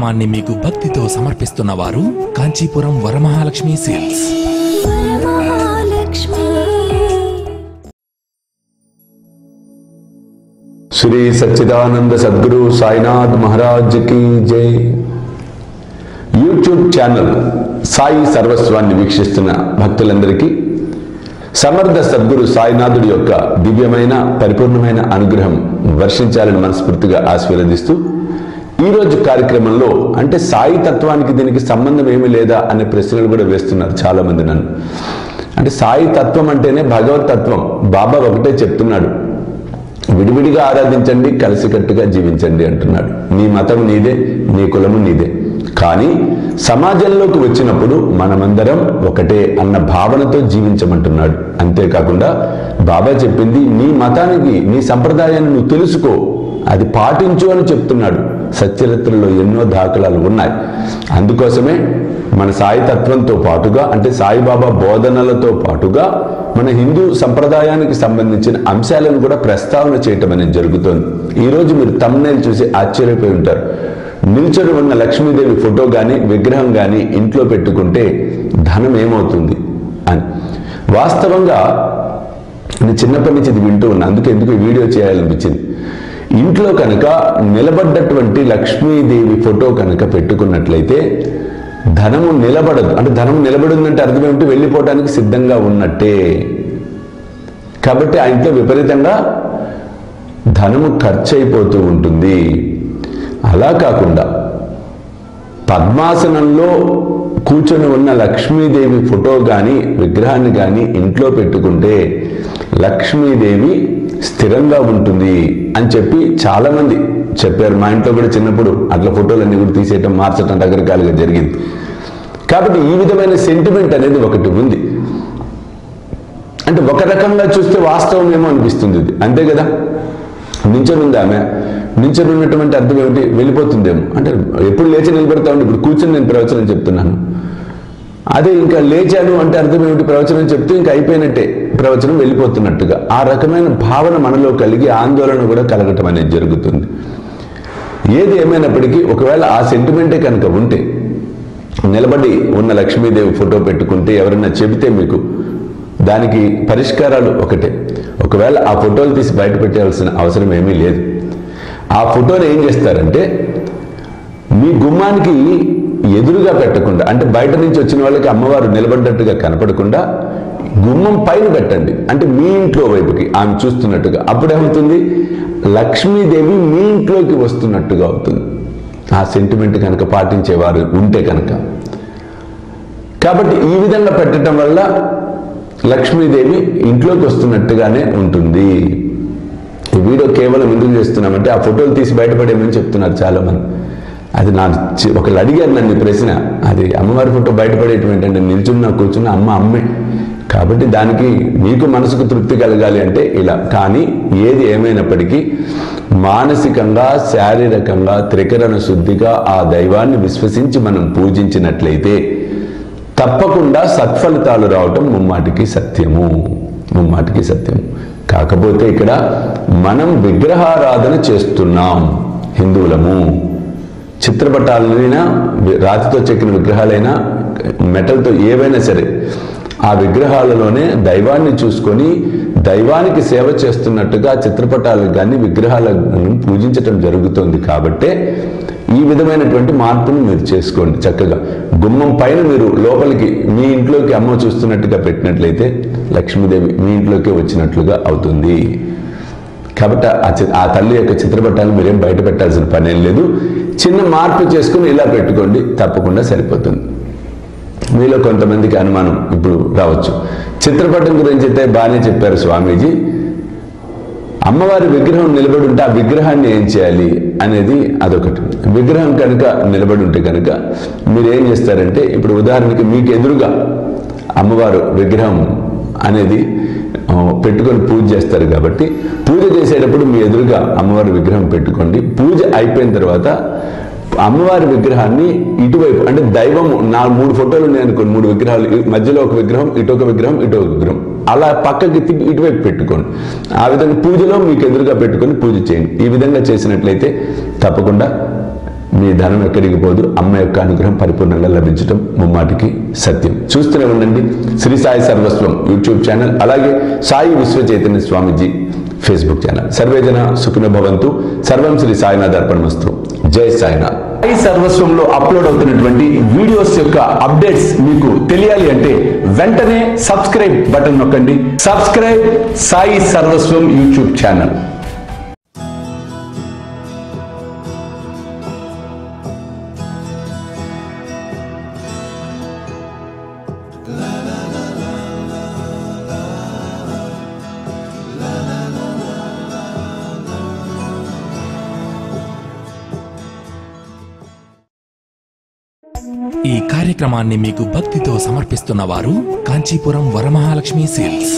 కార్యక్రమాన్ని మీకు భక్తితో సమర్పిస్తున్న వారు కాంచీపురం వరమహాలక్ష్మి సేల్స్. శ్రీ సచ్చిదానంద సద్గురు సాయినాథ్ మహారాజ్కి జై. యూట్యూబ్ ఛానల్ సాయి సర్వస్వాన్ని వీక్షిస్తున్న భక్తులందరికీ సమర్థ సద్గురు సాయినాథుడి యొక్క దివ్యమైన పరిపూర్ణమైన అనుగ్రహం వర్షించాలని మనస్ఫూర్తిగా ఆశీర్వదిస్తూ ఈరోజు కార్యక్రమంలో అంటే సాయి తత్వానికి దీనికి సంబంధం ఏమీ లేదా అనే ప్రశ్నలు కూడా వేస్తున్నారు చాలామంది నన్ను. అంటే సాయి తత్వం అంటేనే భగవత్ తత్వం. బాబా ఒకటే చెప్తున్నాడు. విడివిడిగా ఆరాధించండి కలిసికట్టుగా జీవించండి అంటున్నాడు. నీ మతం నీదే నీ కులము నీదే. కానీ సమాజంలోకి వచ్చినప్పుడు మనమందరం ఒకటే అన్న భావనతో జీవించమంటున్నాడు. అంతేకాకుండా బాబా చెప్పింది నీ మతానికి నీ సంప్రదాయాన్ని నువ్వు తెలుసుకో. అది పాటించు అని చెప్తున్నాడు. సచ్చరిత్రలో ఎన్నో దాఖలాలు ఉన్నాయి. అందుకోసమే మన సాయి తత్వంతో పాటుగా అంటే సాయిబాబా బోధనలతో పాటుగా మన హిందూ సంప్రదాయానికి సంబంధించిన అంశాలను కూడా ప్రస్తావన చేయటం అనేది జరుగుతోంది. ఈరోజు మీరు తమ్నేలు చూసి ఆశ్చర్యపోయి ఉంటారు. నిల్చొని ఉన్న లక్ష్మీదేవి ఫోటో కానీ విగ్రహం కానీ ఇంట్లో పెట్టుకుంటే ధనం ఏమవుతుంది అని. వాస్తవంగా నేను చిన్నప్పటి నుంచి ఇది వింటూ ఉన్నా అందుకే ఎందుకు వీడియో చేయాలనిపించింది? ఇంట్లో కనుక నిలబడ్డటువంటి లక్ష్మీదేవి ఫోటో కనుక పెట్టుకున్నట్లయితే ధనము నిలబడదు. అంటే ధనము నిలబడిందంటే అర్థం ఏమిటి? వెళ్ళిపోవడానికి సిద్ధంగా ఉన్నట్టే. కాబట్టి ఆ ఇంట్లో విపరీతంగా ధనము ఖర్చు అయిపోతూ ఉంటుంది. అలా కాకుండా పద్మాసనంలో కూర్చొని ఉన్న లక్ష్మీదేవి ఫోటో కానీ విగ్రహాన్ని కానీ ఇంట్లో పెట్టుకుంటే లక్ష్మీదేవి స్థిరంగా ఉంటుంది అని చెప్పి చాలామంది చెప్పారు. మా ఇంట్లో కూడా చిన్నప్పుడు అట్లా ఫోటోలన్నీ కూడా తీసేయటం మార్చటం రకరకాలుగా జరిగింది. కాబట్టి ఈ విధమైన సెంటిమెంట్ అనేది ఒకటి ఉంది. అంటే ఒక రకంగా చూస్తే వాస్తవం ఏమో అనిపిస్తుంది ఇది. అంతే కదా? నించనుంది ఆమె. నించొని ఉన్నటువంటి అర్థం ఏమిటి? వెళ్ళిపోతుందేమో. అంటే ఎప్పుడు లేచి నిలబడతా ఉండి ఇప్పుడు కూర్చొని నేను ప్రవచనం చెప్తున్నాను. అదే ఇంకా లేచాను అంటే అర్థం ఏమిటి? ప్రవచనం చెప్తే ఇంకా అయిపోయినట్టే. ప్రవచనం వెళ్ళిపోతున్నట్టుగా ఆ రకమైన భావన మనలో కలిగి ఆందోళన కూడా కలగటం అనేది జరుగుతుంది. ఏది ఏమైనప్పటికీ ఒకవేళ ఆ సెంటిమెంటే కనుక ఉంటే నిలబడి ఉన్న లక్ష్మీదేవి ఫోటో పెట్టుకుంటే ఎవరైనా చెబితే మీకు దానికి పరిష్కారాలు ఒకటే. ఒకవేళ ఆ ఫోటోలు తీసి బయట పెట్టాల్సిన అవసరం ఏమీ లేదు. ఆ ఫోటోని ఏం చేస్తారంటే మీ గుమ్మానికి ఎదురుగా పెట్టకుండా అంటే బయట నుంచి వచ్చిన వాళ్ళకి అమ్మవారు నిలబడ్డట్టుగా కనపడకుండా గుమ్మం పైన పెట్టండి. అంటే మీ ఇంట్లో వైపుకి ఆమె చూస్తున్నట్టుగా. అప్పుడేమవుతుంది? లక్ష్మీదేవి మీ ఇంట్లోకి వస్తున్నట్టుగా అవుతుంది. ఆ సెంటిమెంట్ కనుక పాటించేవారు ఉంటే కనుక. కాబట్టి ఈ విధంగా పెట్టడం వల్ల లక్ష్మీదేవి ఇంట్లోకి వస్తున్నట్టుగానే ఉంటుంది. ఈ వీడియో కేవలం ఎందుకు చేస్తున్నామంటే ఆ ఫోటోలు తీసి బయటపడేమని చెప్తున్నారు చాలా మంది అది నా ఒకళ్ళు అడిగారు నన్ను ఈ ప్రశ్న. అది అమ్మవారి ఫోటో బయటపడేయటం ఏంటంటే నిల్చున్నా కూర్చున్నా అమ్మ అమ్మే. కాబట్టి దానికి మీకు మనసుకు తృప్తి కలగాలి అంటే ఇలా. కానీ ఏది ఏమైనప్పటికీ మానసికంగా శారీరకంగా త్రికరణ శుద్ధిగా ఆ దైవాన్ని విశ్వసించి మనం పూజించినట్లయితే తప్పకుండా సత్ఫలితాలు రావటం ముమ్మాటికి సత్యము. ముమ్మాటికి సత్యం కాకపోతే ఇక్కడ మనం విగ్రహారాధన చేస్తున్నాం హిందువులము. చిత్రపటాలైనా రాతితో చెక్కిన విగ్రహాలైనా మెటల్తో ఏవైనా సరే ఆ విగ్రహాలలోనే దైవాన్ని చూసుకొని దైవానికి సేవ చేస్తున్నట్టుగా చిత్రపటాలకు కానీ విగ్రహాలను పూజించటం జరుగుతుంది కాబట్టే ఈ విధమైనటువంటి మార్పును మీరు చేసుకోండి చక్కగా. గుమ్మం పైన మీరు లోపలికి మీ ఇంట్లోకి అమ్మ చూస్తున్నట్టుగా పెట్టినట్లయితే లక్ష్మీదేవి మీ ఇంట్లోకి వచ్చినట్లుగా అవుతుంది. కాబట్టి ఆ చి- ఆ తల్లి యొక్క చిత్రపటాన్ని మీరేం బయట పెట్టాల్సిన పనేం లేదు. చిన్న మార్పు చేసుకుని ఇలా పెట్టుకోండి తప్పకుండా సరిపోతుంది. మీలో కొంతమందికి అనుమానం ఇప్పుడు రావచ్చు. చిత్రపటం గురించి అయితే బాగానే చెప్పారు స్వామీజీ. అమ్మవారి విగ్రహం నిలబడి ఉంటే ఆ విగ్రహాన్ని ఏం చేయాలి అనేది అదొకటి. విగ్రహం కనుక నిలబడి ఉంటే కనుక మీరు ఏం చేస్తారంటే ఇప్పుడు ఉదాహరణకి మీకు ఎదురుగా అమ్మవారు విగ్రహం అనేది పెట్టుకొని పూజ చేస్తారు కాబట్టి పూజ చేసేటప్పుడు మీ ఎదురుగా అమ్మవారి విగ్రహం పెట్టుకోండి. పూజ అయిపోయిన తర్వాత అమ్మవారి విగ్రహాన్ని ఇటువైపు అంటే దైవం నా మూడు ఫోటోలు ఉన్నాయి అనుకోండి మూడు విగ్రహాలు మధ్యలో ఒక విగ్రహం ఇటు ఒక విగ్రహం ఇటు ఒక విగ్రహం. అలా పక్కకి తిప్పి ఇటువైపు పెట్టుకోండి. ఆ విధంగా పూజలో మీకు ఎదురుగా పెట్టుకొని పూజ చేయండి. ఈ విధంగా చేసినట్లయితే తప్పకుండా మీ ధనం ఎక్కడికి పోదు అమ్మ యొక్క అనుగ్రహం పరిపూర్ణంగా లభించడం ముమ్మాటికి సత్యం. చూస్తూనే ఉండండి. శ్రీ సాయి సర్వస్వం యూట్యూబ్ ఛానల్ అలాగే సాయి విశ్వ చైతన్య స్వామీజీ ఫేస్బుక్ ఛానల్. సర్వేజన సుఖిన భవంతు. సర్వం శ్రీ సాయినాథ్ అర్పణమస్తు జై సాయినాథ్. ఐ సర్వస్వంలో అప్లోడ్ అవుతున్నటువంటి వీడియోస్ యొక్క అప్డేట్స్ మీకు తెలియాలి అంటే వెంటనే సబ్స్క్రైబ్ బటన్ నొక్కండి. Subscribe Sai Sarvaswam YouTube channel. ఈ కార్యక్రమాన్ని మీకు భక్తితో సమర్పిస్తున్న వారు కాంచీపురం వరమహాలక్ష్మి సేల్స్.